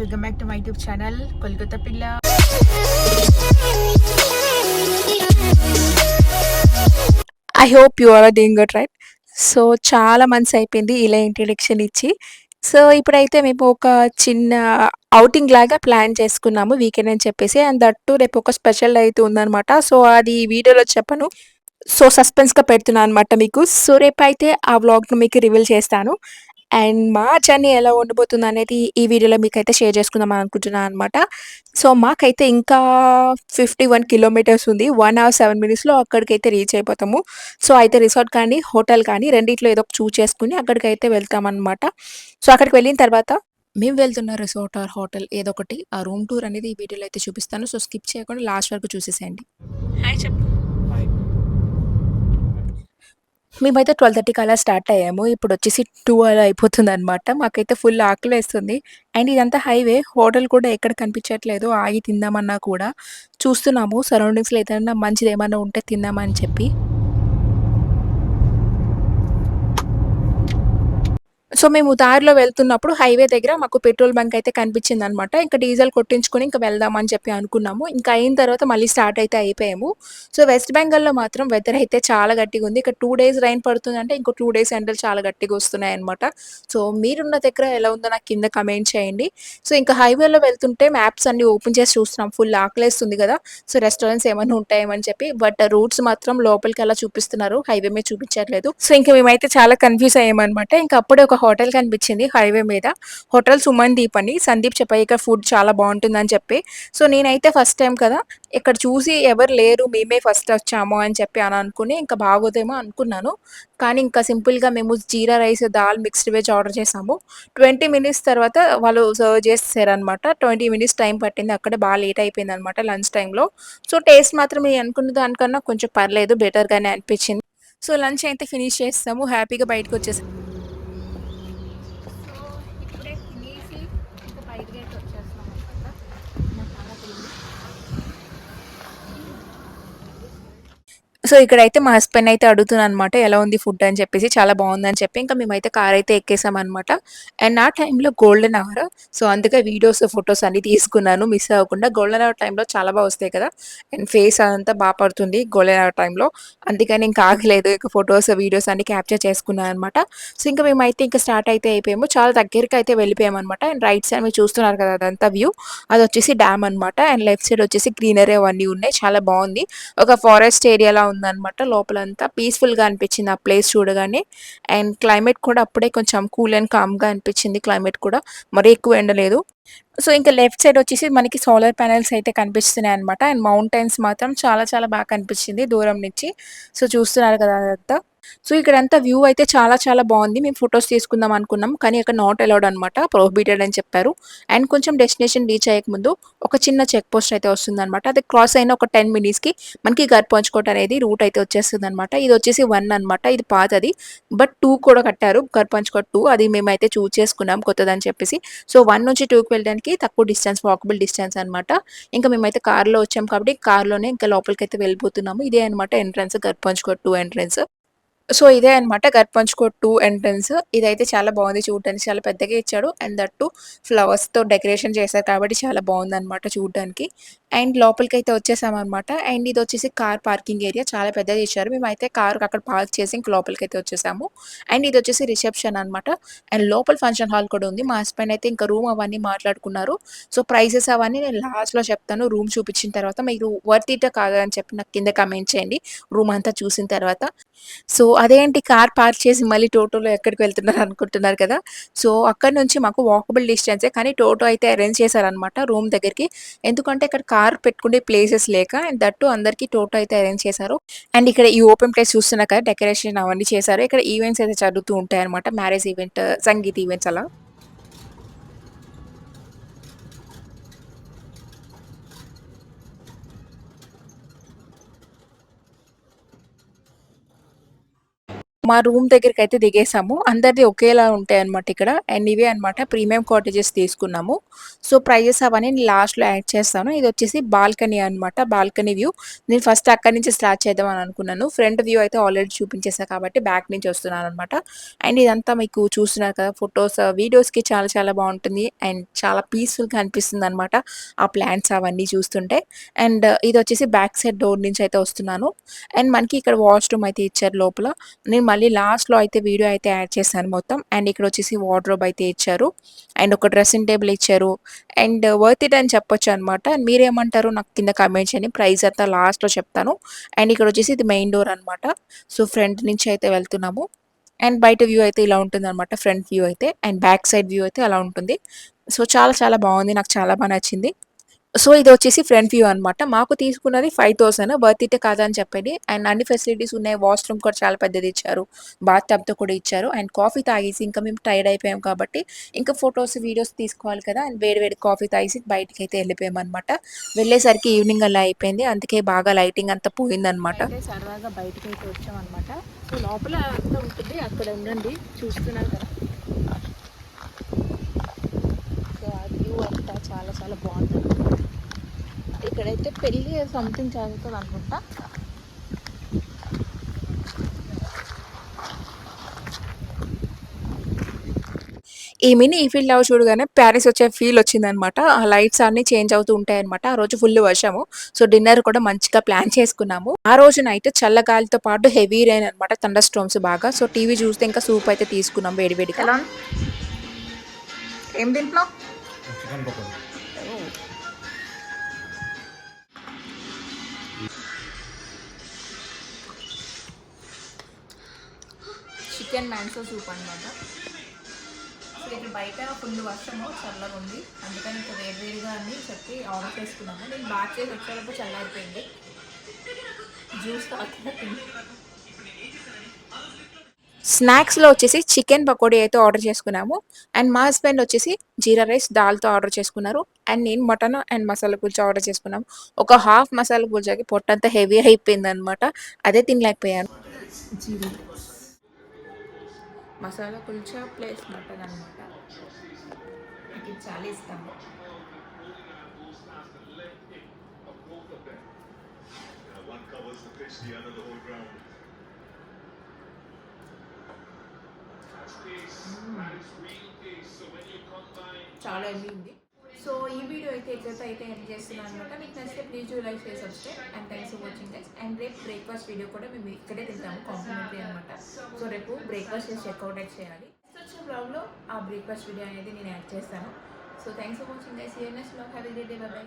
Welcome back to my YouTube channel Kolkata పిల్ల I hope you are doing good right so చాలా months అయిపోయింది ఇలా introduction ఇచ్చి. So ఇప్పుడైతే మేము ఒక చిన్న ఔటింగ్ లాగా ప్లాన్ చేసుకున్నాము వీకెండ్ అని చెప్పేసి. అండ్ దట్టు రేపు ఒక స్పెషల్ అయితే ఉందన్నమాట. సో అది వీడియోలో చెప్పను. సో సస్పెన్స్గా పెడుతున్నాను అనమాట మీకు. సో రేపు అయితే ఆ వ్లాగ్ను మీకు రివీల్ చేస్తాను. అండ్ మా జర్నీ ఎలా ఉండబోతుంది అనేది ఈ వీడియోలో మీకైతే షేర్ చేసుకుందాం అనుకుంటున్నాను అనమాట సో మాకైతే ఇంకా ఫిఫ్టీ వన్ కిలోమీటర్స్ ఉంది వన్ అవర్ సెవెన్ మినిట్స్లో అక్కడికైతే రీచ్ అయిపోతాము. సో అయితే రిసార్ట్ కానీ హోటల్ కానీ రెండిట్లో ఏదో ఒక చూస్ చేసుకుని అక్కడికైతే వెళ్తామన్నమాట సో అక్కడికి వెళ్ళిన తర్వాత మేము వెళ్తున్న రిసార్ట్ ఆర్ హోటల్ ఏదో ఒకటి ఆ రూమ్ టూర్ అనేది ఈ వీడియోలో అయితే చూపిస్తాను. సో స్కిప్ చేయకుండా లాస్ట్ వరకు చూసేసేయండి. హాయ్ చెప్పు. మేమైతే ట్వెల్వ్ థర్టీకి అలా స్టార్ట్ అయ్యాము. ఇప్పుడు వచ్చేసి టూ అలా అయిపోతుంది అనమాట మాకైతే ఫుల్ ఆకలి వేస్తుంది. అండ్ ఇదంతా హైవే హోటల్ కూడా ఎక్కడ కనిపించట్లేదు. ఆగి తిందామన్నా కూడా చూస్తున్నాము. సరౌండింగ్స్లో ఏదైనా మంచిది ఏమన్నా ఉంటే తిందామని చెప్పి. సో మేము దారిలో వెళ్తున్నప్పుడు హైవే దగ్గర మాకు పెట్రోల్ బంక్ అయితే కనిపించింది అనమాట ఇంకా డీజిల్ కొట్టించుకొని ఇంకా వెళ్దామని చెప్పి అనుకున్నాము. ఇంకా అయిన తర్వాత మళ్ళీ స్టార్ట్ అయితే అయిపోయాము. సో వెస్ట్ బెంగాల్లో మాత్రం వెదర్ అయితే చాలా గట్టిగా ఉంది. ఇంకా టూ డేస్ రైన్ పడుతుందంటే ఇంకో టూ డేస్ ఎండలు చాలా గట్టిగా వస్తున్నాయి అనమాట సో మీరున్న దగ్గర ఎలా ఉందో నాకు కింద కమెంట్ చేయండి. సో ఇంకా హైవేలో వెళ్తుంటే మ్యాప్స్ అన్ని ఓపెన్ చేసి చూస్తున్నాం. ఫుల్ ఆకలేస్తుంది కదా. సో రెస్టారెంట్స్ ఏమైనా ఉంటాయేమని చెప్పి బట్ రూట్స్ మాత్రం లోపలికి అలా చూపిస్తున్నారు. హైవే మీద చూపించట్లేదు. సో ఇంకా మేమైతే చాలా కన్ఫ్యూజ్ అయ్యామన్నమాట. ఇంకా అప్పుడే ఒక హోటల్ కనిపించింది హైవే మీద. హోటల్ సుమన్ దీప్ అని. సందీప్ చెప్పాయి ఇక్కడ ఫుడ్ చాలా బాగుంటుందని చెప్పి. సో నేనైతే ఫస్ట్ టైం కదా ఇక్కడ చూసి ఎవరు లేరు మేమే ఫస్ట్ వచ్చాము అని చెప్పి అని అనుకుని ఇంకా బాగోదేమో అనుకున్నాను. కానీ ఇంకా సింపుల్గా మేము jeera rice dal mixed veg order చేసాము. ట్వంటీ మినిట్స్ తర్వాత వాళ్ళు సర్వ్ చేసేసారనమాట ట్వంటీ మినిట్స్ టైం పట్టింది అక్కడే బాగా లేట్ అయిపోయింది అనమాట లంచ్ టైంలో. సో టేస్ట్ మాత్రం నేను అనుకున్న దానికన్నా కొంచెం పర్లేదు బెటర్గానే అనిపించింది. సో లంచ్ అయితే ఫినిష్ చేస్తాము హ్యాపీగా బయటకు వచ్చేసాము ఇప్పుడే తినేసి ఇంకా బయటకి అయితే వచ్చేస్తున్నాం సో ఇక్కడైతే మా హస్బెండ్ అయితే అడుగుతున్నాను అనమాట ఎలా ఉంది ఫుడ్ అని చెప్పేసి చాలా బాగుందని చెప్పి. ఇంకా మేమైతే కార్ అయితే ఎక్కేసాం అనమాట అండ్ ఆ టైంలో గోల్డెన్ అవర్ సో అందుకే వీడియోస్ ఫొటోస్ అన్ని తీసుకున్నాను మిస్ అవ్వకుండా. గోల్డెన్ అవర్ టైంలో చాలా బాగా వస్తాయి కదా? అండ్ ఫేస్ అదంతా బాగా పడుతుంది గోల్డెన్ అవర్ టైంలో అందుకని ఇంకా ఆగలేదు ఇంకా ఫొటోస్ వీడియోస్ అన్ని క్యాప్చర్ చేసుకున్నాను అనమాట సో ఇంకా మేమైతే ఇంకా స్టార్ట్ అయితే అయిపోయాము. చాలా దగ్గరికి అయితే వెళ్ళిపోయాము అనమాట అండ్ రైట్ సైడ్ మీరు చూస్తున్నారు కదా అదంతా వ్యూ అది వచ్చేసి డ్యామ్ అనమాట అండ్ లెఫ్ట్ సైడ్ వచ్చేసి గ్రీనరీ అవన్నీ ఉన్నాయి. చాలా బాగుంది. ఒక ఫారెస్ట్ ఏరియాలా ఉందన్నమాట లోపలంతా. పీస్ఫుల్గా అనిపించింది ఆ ప్లేస్ చూడగానే. అండ్ క్లైమేట్ కూడా అప్పుడే కొంచెం కూల్ అండ్ కామ్గా అనిపించింది క్లైమేట్ కూడా. మరీ ఎక్కువ ఎండలేదు సో ఇంకా లెఫ్ట్ సైడ్ వచ్చేసి మనకి సోలార్ ప్యానెల్స్ అయితే కనిపిస్తున్నాయి అనమాట అండ్ మౌంటైన్స్ మాత్రం చాలా చాలా బాగా కనిపించింది దూరం నుంచి. సో చూస్తున్నారు కదా అదంతా. సో ఇక్కడంతా వ్యూ అయితే చాలా చాలా బాగుంది. మేము ఫొటోస్ తీసుకుందాం అనుకున్నాం. కానీ అక్కడ నాట్ అలౌడ్ అనమాట ప్రోహిబిటెడ్ అని చెప్పారు. అండ్ కొంచెం డెస్టినేషన్ రీచ్ అయ్యక ముందు ఒక చిన్న చెక్ పోస్ట్ అయితే వస్తుంది అనమాట అది క్రాస్ అయిన ఒక టెన్ మినిట్స్కి మనకి గర్పంచుకోట అనేది రూట్ అయితే వచ్చేస్తుంది అనమాట ఇది వచ్చేసి వన్ అనమాట ఇది పాతది. బట్ టూ కూడా కట్టారు. గర్పంచుకోట టూ అది మేమైతే చూస్ చేసుకున్నాం కొత్తదని చెప్పేసి. సో వన్ నుంచి టూకి వెళ్ళడానికి తక్కువ డిస్టెన్స్ వాకబుల్ డిస్టెన్స్ అనమాట ఇంకా మేమైతే కార్లో వచ్చాం కాబట్టి కార్లోనే ఇంకా లోపలికి అయితే వెళ్ళిపోతున్నాము. ఇదే అనమాట ఎంట్రన్స్ గర్పంచుకోట టూ ఎంట్రన్స్ సో ఇదే అనమాట గర్పంచుకో టూ ఎంట్రన్స్. ఇదైతే చాలా బాగుంది చూడడానికి చాలా పెద్దగా ఇచ్చాడు. అండ్ దట్టు ఫ్లవర్స్తో డెకరేషన్ చేశారు కాబట్టి చాలా బాగుంది అనమాట చూడడానికి. అండ్ లోపలికి అయితే వచ్చేసామన్నమాట. అండ్ ఇది వచ్చేసి కార్ పార్కింగ్ ఏరియా. చాలా పెద్దగా చేశారు మేమైతే కార్ అక్కడ పార్క్ చేసి ఇంక లోపలికి అయితే వచ్చేసాము. అండ్ ఇది వచ్చేసి రిసెప్షన్ అనమాట అండ్ లోపల ఫంక్షన్ హాల్ కూడా ఉంది. మా హస్బెండ్ అయితే ఇంకా రూమ్ అవన్నీ మాట్లాడుకున్నారు. సో ప్రైసెస్ అవన్నీ నేను లాస్ట్లో చెప్తాను. రూమ్ చూపించిన తర్వాత మీరు వర్త్ ఇట్ కాదని చెప్పి నాకు కింద కమెంట్ చేయండి. రూమ్ అంతా చూసిన తర్వాత. సో అదేంటి కార్ పార్క్ చేసి మళ్ళీ టోటోలో ఎక్కడికి వెళ్తున్నారు అనుకుంటున్నారు కదా? సో అక్కడ నుంచి మాకు వాకబుల్ డిస్టెన్సే. కానీ టోటో అయితే అరేంజ్ చేశారనమాట రూమ్ దగ్గరికి. ఎందుకంటే ఇక్కడ కార్ పెట్టుకునే ప్లేసెస్ లేక అండ్ దట్టు అందరికీ టోటో అయితే అరేంజ్ చేశారు. అండ్ ఇక్కడ ఈ ఓపెన్ ప్లేస్ చూస్తున్నా కదా డెకరేషన్ అవన్నీ చేశారు. ఇక్కడ ఈవెంట్స్ అయితే జరుగుతూ ఉంటాయి అనమాట మ్యారేజ్ ఈవెంట్ సంగీత్ ఈవెంట్స్ అలా. మా రూమ్ దగ్గరికైతే దిగేసాము. అందరిది ఒకేలా ఉంటాయి అనమాట ఇక్కడ. అండ్ ఇవే అన్నమాట ప్రీమియం కాటేజెస్ తీసుకున్నాము. సో, ప్రైజెస్ అవన్నీ నేను లాస్ట్‌లో యాడ్ చేస్తాను. ఇది వచ్చేసి బాల్కనీ అన్నమాట. Balcony view. నేను ఫస్ట్ అక్కడి నుంచి స్టార్ట్ చేద్దామని అనుకున్నాను. ఫ్రంట్ వ్యూ అయితే ఆల్రెడీ చూపించేసా కాబట్టి బ్యాక్ నుంచి వస్తున్నాను అనమాట అండ్ ఇదంతా మీకు చూస్తున్నారు కదా ఫొటోస్ వీడియోస్‌కి చాలా చాలా బాగుంటుంది అండ్ చాలా పీస్‌ఫుల్‌గా అనిపిస్తుందన్నమాట. ఆ ప్లాంట్స్ అవన్నీ చూస్తుంటే. అండ్ ఇది వచ్చేసి బ్యాక్ సైడ్ డోర్ నుంచి అయితే వస్తున్నాను. అండ్ మనకి ఇక్కడ వాష్‌రూమ్ అయితే ఇచ్చారు లోపల. నేను మళ్ళీ లాస్ట్‌లో అయితే వీడియో అయితే యాడ్ చేశాను మొత్తం. అండ్ ఇక్కడ వచ్చేసి వార్డ్‌రోబ్ అయితే ఇచ్చారు. అండ్ ఒక డ్రెస్సింగ్ టేబుల్ ఇచ్చారు. అండ్ వర్త్ ఇట్ అని చెప్పొచ్చు అనమాట మీరేమంటారు నాకు కింద కమెంట్ చేయండి. ప్రైస్ అంతా లాస్ట్‌లో చెప్తాను. అండ్ ఇక్కడ వచ్చేసి ఇది మెయిన్ డోర్ అనమాట సో, ఫ్రంట్ నుంచి అయితే వెళ్తున్నాము. అండ్ బయట వ్యూ అయితే ఇలా ఉంటుందన్నమాట. ఫ్రంట్ వ్యూ అయితే. అండ్ బ్యాక్ సైడ్ వ్యూ అయితే అలా ఉంటుంది. సో, చాలా చాలా బాగుంది నాకు చాలా బాగా నచ్చింది. సో, ఇది వచ్చేసి ఫ్రంట్ వ్యూ అన్నమాట. మాకు తీసుకున్నది 5000 వర్త్ ఇటే కాదా అని చెప్పండి. అండ్ అన్ని ఫెసిలిటీస్ ఉన్నాయి. వాష్‌రూమ్ కూడా చాలా పెద్దది ఇచ్చారు. బాత్ టబ్‌తో కూడా ఇచ్చారు. అండ్ కాఫీ తాగేసి ఇంకా మేము టైర్డ్ అయిపోయాం కాబట్టి ఇంకా ఫొటోస్ వీడియోస్ తీసుకోవాలి కదా! అండ్ వేడి వేడి కాఫీ తాగేసి బయటికి అయితే వెళ్ళిపోయాం అనమాట వెళ్ళేసరికి ఈవినింగ్ అలా అయిపోయింది. అందుకే బాగా లైటింగ్ అంతా పోయిందన్నమాట. అయితే సరదాగా బయటికైతే వచ్చామన్నమాట. సో, లోపల అంతా ఉంటుంది. అక్కడ ఉండండి. చూస్తున్నారు కదా! సో, ఆ వ్యూ అంతా చాలా బావుందన్నమాట. ఇక్కడైతే పెళ్ళి సంథింగ్ జరుగుతదనుకుంటా. ఈ మినీ ఈఫిల్ టవర్ చూడగానే పారిస్ వచ్చే ఫీల్ వచ్చిందన్నమాట. ఆ లైట్స్ అన్నీ చేంజ్ అవుతూ ఉంటాయన్నమాట. ఆ రోజు ఫుల్ వర్షము. సో, డిన్నర్ కూడా మంచిగా ప్లాన్ చేసుకున్నాము. ఆ రోజు నైట్ చల్లగాలితో పాటు హెవీ రెయిన్ అన్నమాట. థండర్ స్టార్మ్స్ బాగా. సో, టీవీ చూస్తే ఇంకా సూప్ అయితే తీసుకున్నాం వేడి వేడిగా. ఎలా ఏం తింటున్నావు? చికెన్ మ్యాన్సో సూప్ అనమాట సో ఇక్కడ బయట ఫుల్ వర్షము చల్లగా ఉంది. అందుకని ఇంకా వేడివేడిగా అని చెప్పి ఆర్డర్ చేసుకున్నాము. నేను బాగా చేసి వచ్చేటప్పుడు చల్లారిపోయింది. జ్యూస్ తాగుతున్నా స్నాక్స్లో వచ్చేసి చికెన్ పకోడీ అయితే ఆర్డర్ చేసుకున్నాము. అండ్ మా హస్బెండ్ వచ్చేసి జీరా రైస్ దాల్తో ఆర్డర్ చేసుకున్నారు. అండ్ నేను mutton and masala kulcha order చేసుకున్నాము. ఒక హాఫ్ మసాలా కుల్చాకి పొట్టంతా హెవీ అయిపోయింది అనమాట అదే తినలేకపోయాను. మసాలా కుల్చా ప్లస్ మటన్ అనమాట నాకు ఇది చాలా ఇష్టం. చాలా ఎమ్మి ఉంది సో ఈ వీడియో అయితే ఇక్కడతో అయితే ఎండ్ చేస్తున్నాను అనమాట మీకు నచ్చితే ప్లీజ్ యూ లైక్ చేసి వస్తే and thanks for watching this and రేపు బ్రేక్ఫాస్ట్ వీడియో కూడా మేము ఇక్కడే తింటాము కాంప్లిమెంటరీ అనమాట సో రేపు బ్రేక్ఫాస్ట్ చేసి చెక్అవుట్ అయితే చేయాలి. వచ్చిన బ్లాగ్లో ఆ బ్రేక్ఫాస్ట్ వీడియో అనేది నేను యాడ్ చేస్తాను. So thanks for watching this year next blog happy day bye bye